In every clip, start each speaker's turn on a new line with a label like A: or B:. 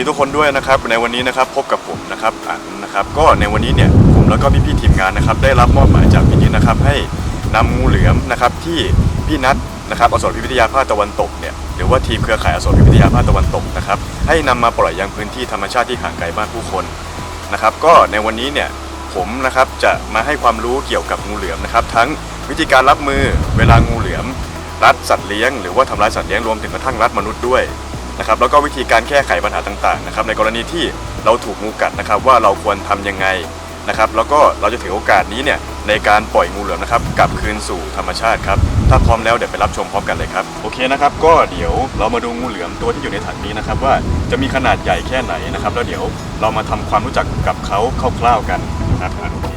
A: ดีทุกคนด้วยนะครับในวันนี้นะครับพบกับผมนะครับอันนะครับก็ในวันนี้เนี่ยผมแล้วก็พี่ๆทีมงานนะครับได้รับมอบหมายจากพี่นิดนะครับให้นำงูเหลือมนะครับที่พี่นัทนะครับอสรพิพิธยาภาคตะวันตกเนี่ยหรือว่าทีมเครือข่ายอสรพิพิธยาภาคตะวันตกนะครับให้นำมาปล่อยยังพื้นที่ธรรมชาติที่ห่างไกลบ้านผู้คนนะครับก็ในวันนี้เนี่ยผมนะครับจะมาให้ความรู้เกี่ยวกับงูเหลือมนะครับทั้งวิธีการรับมือเวลางูเหลือมรัดสัตว์เลี้ยงหรือว่าทำร้ายสัตว์เลี้ยงรวมถึงกระทั่งรัดมนุษย์ด้วย นะครับแล้วก็วิธีการแก้ไขปัญหาต่างๆนะครับในกรณีที่เราถูกงูกัดนะครับว่าเราควรทำยังไงนะครับแล้วก็เราจะถือโอกาสนี้เนี่ยในการปล่อยงูเหลือมนะครับกลับคืนสู่ธรรมชาติครับถ้าพร้อมแล้วเดี๋ยวไปรับชมพร้อมกันเลยครับโอเคนะครับก็เดี๋ยวเรามาดูงูเหลือมตัวที่อยู่ในถังนี้นะครับว่าจะมีขนาดใหญ่แค่ไหนนะครับแล้วเดี๋ยวเรามาทำความรู้จักกับเขาคร่าวๆกันนะครับ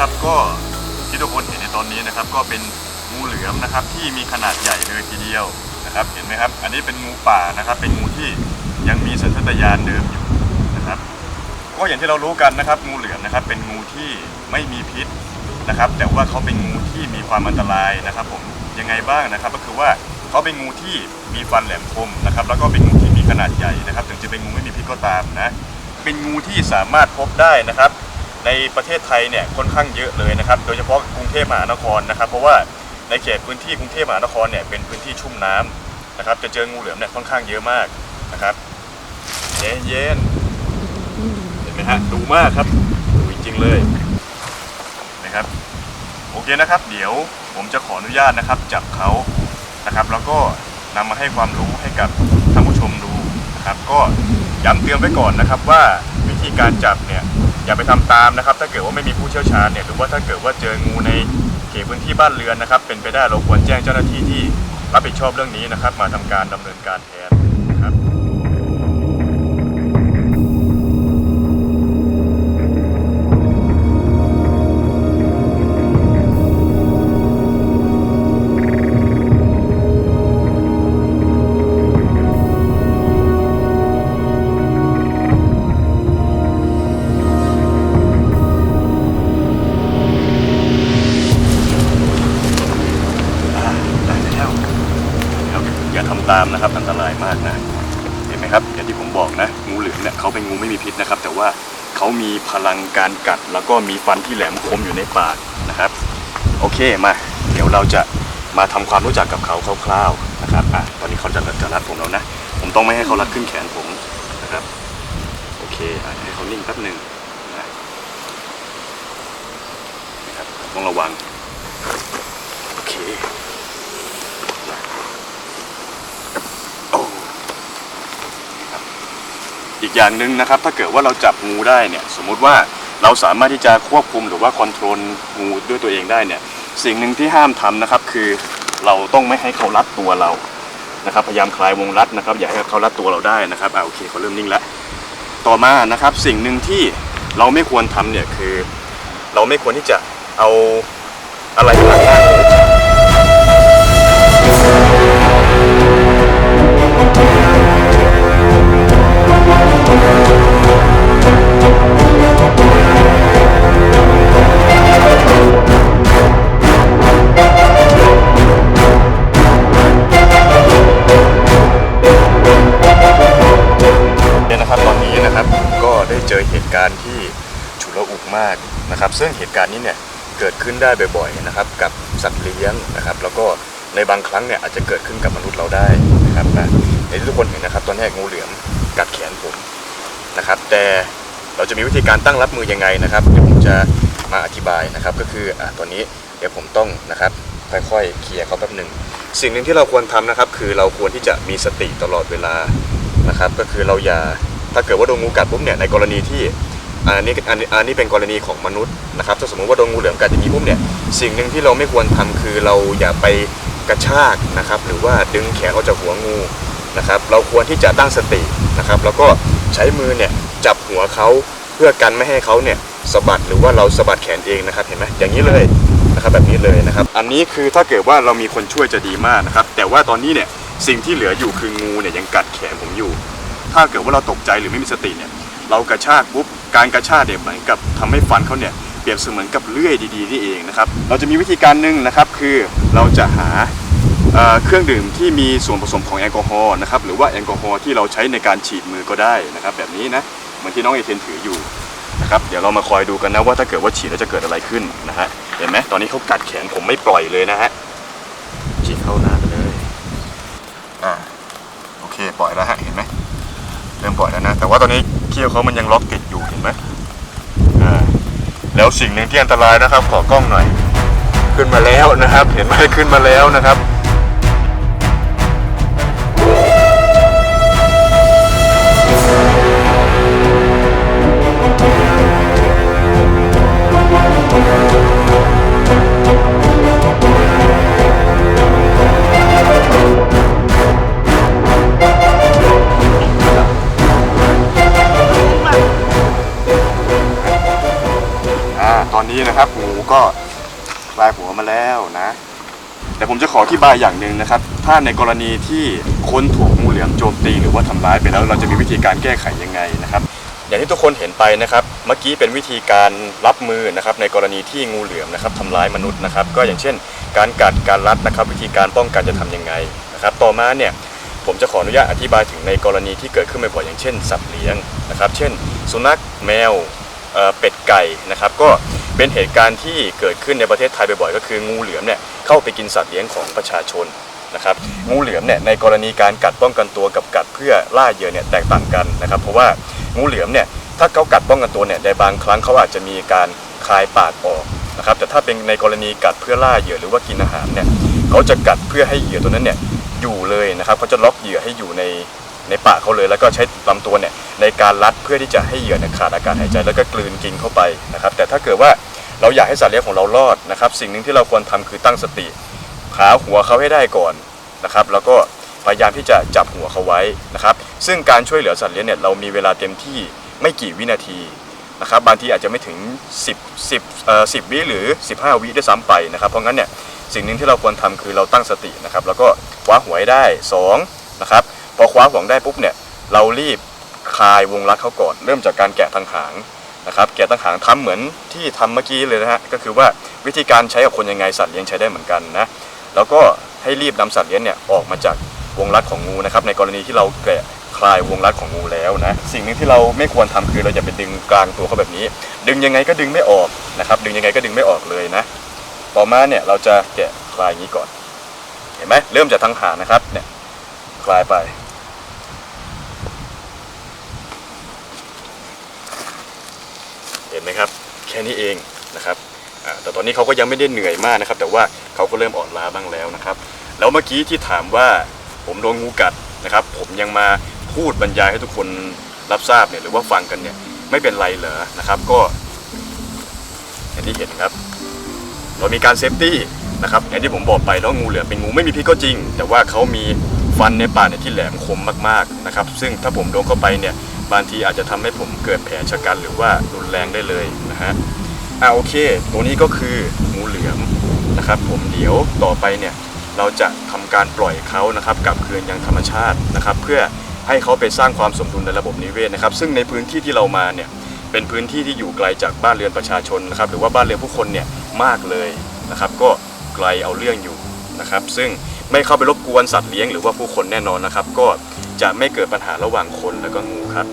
A: นะครับก็ที่ทุกคนเห็นในตอนนี้นะครับ ก็เป็นงูเหลือมนะครับที่มีขนาดใหญ่เลยทีเดียวนะครับ เห็นไหมครับ อันนี้เป็นงูป่านะครับ เป็นงูที่ยังมีสัญชาตญาณเดิมอยู่นะครับ ก็อย่างที่เรารู้กันนะครับ งูเหลือมนะครับ เป็นงูที่ไม่มีพิษนะครับ แต่ว่าเขาเป็นงูที่มีความอันตรายนะครับ ผมยังไงบ้างนะครับ ก็คือว่าเขาเป็นงูที่มีฟันแหลมคมนะครับ แล้วก็เป็นงูที่มีขนาดใหญ่นะครับ ถึงจะเป็นงูไม่มีพิษก็ตามนะ เป็นงูที่สามารถพบได้นะครับ ในประเทศไทยเนี่ยค่อนข้างเยอะเลยนะครับ โดยเฉพาะกรุงเทพมหานครนะครับ เพราะว่าในเขตพื้นที่กรุงเทพมหานครเนี่ยเป็นพื้นที่ชุ่มน้ำนะครับ จะเจองูเหลือมเนี่ยค่อนข้างเยอะมากนะครับเย็นเย็นๆเห็นไหมฮะดูมากครับดูจริงๆเลยนะครับ โอเคนะครับ เดี๋ยวผมจะขออนุญาตนะครับจับเขานะครับ แล้วก็นำมาให้ความรู้ให้กับท่านผู้ชมดูนะครับ ก็ย้ำเตือนไว้ก่อนนะครับว่าวิธีการจับเนี่ย อย่าไปทำตามนะครับ ถ้าเกิดว่าไม่มีผู้เชี่ยวชาญเนี่ยหรือว่าถ้าเกิดว่าเจองูในเขตพื้นที่บ้านเรือนนะครับ เป็นไปได้เราควรแจ้งเจ้าหน้าที่ที่รับผิดชอบเรื่องนี้นะครับ มาทำการดำเนินการแทน ตามนะครับ อันตรายมากนะเห็นไหมครับ อย่างที่ผมบอกนะ งูเหลือมเนี่ยเขาเป็นงูไม่มีพิษนะครับ แต่ว่าเขามีพลังการกัด แล้วก็มีฟันที่แหลมคมอยู่ในปากนะครับ โอเคมา เดี๋ยวเราจะมาทำความรู้จักกับเขาคร่าวๆนะครับอะตอนนี้เขาจะจะรัดผมแล้วนะ ผมต้องไม่ให้เขารัดขึ้นแขนผมนะครับ โอเคอะให้เขานิ่งแป๊บหนึ่งนะครับต้องระวังโอเค โอ้ครับ อีกอย่างหนึ่งนะครับ ถ้าเกิดว่าเราจับงูได้เนี่ยสมมุติว่าเราสามารถที่จะควบคุมหรือว่าคอนโทรลงูด้วยตัวเองได้เนี่ยสิ่งหนึ่งที่ห้ามทำนะครับคือเราต้องไม่ให้เขารัดตัวเรานะครับพยายามคลายวงรัดนะครับอย่าให้เขารัดตัวเราได้นะครับอ่าโอเคเขาเริ่มนิ่งแล้วต่อมานะครับสิ่งหนึ่งที่เราไม่ควรทำเนี่ยคือ เราไม่ควรที่จะเอาอะไรมาหน้าหรือ ซึ่งเหตุการณ์นี้เนี่ยเกิดขึ้นได้บ่อยๆนะครับกับสัตว์เลี้ยงนะครับ แล้วก็ในบางครั้งเนี่ยอาจจะเกิดขึ้นกับมนุษย์เราได้นะครับนะที่ทุกคนเห็นนะครับ ตอนนี้งูเหลือมกัดแขนผมนะครับ แต่เราจะมีวิธีการตั้งรับมือยังไงนะครับเดี๋ยวผมจะมาอธิบายนะครับ ก็คืออะตอนนี้เดี๋ยวผมต้องนะครับค่อยๆเคลียร์เขาแป๊บหนึ่งสิ่งหนึ่งที่เราควรทำนะครับ คือเราควรที่จะมีสติตลอดเวลานะครับ ก็คือเราอย่าถ้าเกิดว่าโดนงูกัดปุ๊บเนี่ยในกรณีที่ อันนี้อันนี้อันนี้เป็นกรณีของมนุษย์นะครับถ้าสมมติว่าโดนงูเหลือมกัดอย่างนี้ปุ๊บเนี่ยสิ่งหนึ่งที่เราไม่ควรทำคือเราอย่าไปกระชากนะครับหรือว่าดึงแขนออกจากหัวงูนะครับเราควรที่จะตั้งสตินะครับแล้วก็ใช้มือเนี่ยจับหัวเขาเพื่อกันไม่ให้เขาเนี่ยสะบัดหรือว่าเราสะบัดแขนเองนะครับเห็นไหมอย่างนี้เลยนะครับแบบนี้เลยนะครับ อันนี้คือถ้าเกิดว่าเรามีคนช่วยจะดีมากนะครับ แต่ว่าตอนนี้เนี่ยสิ่งที่เหลืออยู่คืองูเนี่ยยังกัดแขนผมอยู่ ถ้าเกิดว่าเราตกใจหรือไม่มีสติเนี่ยเรากระชากปุ๊บ การกระชากเนี่ยเหมือนกับทำให้ฟันเขาเนี่ยเปรียบเสมือนกับเลื่อยดีๆนี่เองนะครับเราจะมีวิธีการหนึ่งนะครับคือเราจะหาเเครื่องดื่มที่มีส่วนผสมของแอลกอฮอล์นะครับหรือว่าแอลกอฮอล์ที่เราใช้ในการฉีดมือก็ได้นะครับแบบนี้นะเหมือนที่น้องเอเทนถืออยู่นะครับเดี๋ยวเรามาคอยดูกันนะว่าถ้าเกิดว่าฉีดแล้วจะเกิดอะไรขึ้นนะฮะเห็นไหมตอนนี้เขากัดแขนผมไม่ปล่อยเลยนะฮะฉีดเข้าหน้าไปเลยอ่าโอเคปล่อยแล้วฮะเห็นไหมเริ่มปล่อยแล้วนะแต่ว่าตอนนี้เขี้ยวเขามันยังล็อกติด ไหมอ่าแล้วสิ่งหนึ่งที่อันตรายนะครับ ขอกล้องหน่อย ขึ้นมาแล้วนะครับ เห็นไหมขึ้นมาแล้วนะครับ ก็คลายหัวมาแล้วนะ แต่ผมจะขออธิบายอย่างหนึ่งนะครับ ถ้าในกรณีที่คนถูกงูเหลือมโจมตีหรือว่าทำร้ายไปแล้ว เราจะมีวิธีการแก้ไขยังไงนะครับ อย่างที่ทุกคนเห็นไปนะครับ เมื่อกี้เป็นวิธีการรับมือนะครับ ในกรณีที่งูเหลือมนะครับทำร้ายมนุษย์นะครับ ก็อย่างเช่น การกัดการรัดนะครับ วิธีการป้องกันจะทำยังไงนะครับ ต่อมาเนี่ยผมจะขออนุญาตอธิบายถึงในกรณีที่เกิดขึ้นบ่อยๆอย่างเช่น สัตว์เลี้ยงนะครับ เช่น สุนัขแมวเอ่อเป็ดไก่นะครับ ก็ เป็นเหตุการณ์ที่เกิดขึ้นในประเทศไทยบ่อยๆก็คืองูเหลือมเนี่ยเข้าไปกินสัตว์เลี้ยงของประชาชนนะครับงูเหลือมเนี่ยในกรณีการกัดป้องกันตัวกับกัดเพื่อล่าเหยื่อเนี่ยแตกต่างกันนะครับเพราะว่างูเหลือมเนี่ยถ้าเขากัดป้องกันตัวเนี่ยในบางครั้งเขาอาจจะมีการคลายปากออกนะครับแต่ถ้าเป็นในกรณีกัดเพื่อล่าเหยื่อหรือว่ากินอาหารเนี่ยเขาจะกัดเพื่อให้เหยื่อตัวนั้นเนี่ยอยู่เลยนะครับเขาจะล็อกเหยื่อให้อยู่ในในปากเขาเลย แล้วก็ใช้ลำตัวเนี่ยในการรัดเพื่อที่จะให้เหยื่อเนี่ยขาดอากาศหายใจแล้วก็กลืนกินเข้าไปนะครับแต่ถ้าเกิดว่า เราอยากให้สัตว์เลี้ยงของเรารอดนะครับ สิ่งหนึ่งที่เราควรทำคือตั้งสติหาหัวเขาให้ได้ก่อนนะครับ แล้วก็พยายามที่จะจับหัวเขาไว้นะครับ ซึ่งการช่วยเหลือสัตว์เลี้ยงเนี่ยเรามีเวลาเต็มที่ไม่กี่วินาทีนะครับบางทีอาจจะไม่ถึง 10 10เอ่อ10 วิหรือ 15 วิด้วยซ้ำไปนะครับเพราะงั้นเนี่ยสิ่งหนึ่งที่เราควรทำคือเราตั้งสตินะครับแล้วก็คว้าหัวให้ได้2นะครับพอคว้าหัวได้ปุ๊บเนี่ยเรารีบคลายวงรัดเขาก่อน เริ่มจากการแกะทางหาง นะครับแกะทางหางทำเหมือนที่ทำเมื่อกี้เลยนะฮะก็คือว่าวิธีการใช้กับคนยังไงสัตว์เลี้ยงใช้ได้เหมือนกันนะแล้วก็ให้รีบนำสัตว์เลี้ยงเนี่ยออกมาจากวงรัดของงูนะครับในกรณีที่เราแกะคลายวงรัดของงูแล้วนะสิ่งหนึ่งที่เราไม่ควรทำคือเราจะไปดึงกลางตัวเขาแบบนี้ ดึงยังไงก็ดึงไม่ออกนะครับดึงยังไงก็ดึงไม่ออกเลยนะต่อมาเนี่ยเราจะแกะคลายอย่างนี้ก่อน เห็นไหมเริ่มจากทางหางนะครับเนี่ยคลายไป เห็ นไหมครับ แค่นี้เองนะครับแต่ตอนนี้เขาก็ยังไม่ได้เหนื่อยมากนะครับ แต่ว่าเขาก็เริ่มอ่อนล้าบ้างแล้วนะครับ แล้วเมื่อกี้ที่ถามว่าผมโดนงูกัดนะครับ ผมยังมาพูดบรรยายให้ทุกคนรับทราบเนี่ยหรือว่าฟังกันเนี่ยไม่เป็นไรเหรอนะครับก็อย่างที่เห็นครับ เรามีการเซฟตี้นะครับอย่างที่ผมบอกไปแล้วงูเหลือมเป็นงูไม่มีพิษก็จริง แต่ว่าเขามีฟันในปากเนี่ยที่แหลมคมมากๆนะครับ ซึ่งถ้าผมโดนเข้าไปเนี่ย บางทีอาจจะทำให้ผมเกิดแผลชะกันหรือว่ารุนแรงได้เลยนะฮะอ่าโอเค ตัวนี้ก็คืองูเหลือมนะครับ ผมเดี๋ยวต่อไปเนี่ยเราจะทำการปล่อยเขานะครับกลับคืนยังธรรมชาตินะครับ เพื่อให้เขาไปสร้างความสมดุลในระบบนิเวศนะครับ ซึ่งในพื้นที่ที่เรามาเนี่ยเป็นพื้นที่ที่อยู่ไกลจากบ้านเรือนประชาชนนะครับ หรือว่าบ้านเรือนผู้คนเนี่ยมากเลยนะครับ ก็ไกลเอาเรื่องอยู่นะครับ ซึ่งไม่เข้าไปรบกวนสัตว์เลี้ยงหรือว่าผู้คนแน่นอนนะครับ ก็จะไม่เกิดปัญหาระหว่างคนแล้วก็งูครับ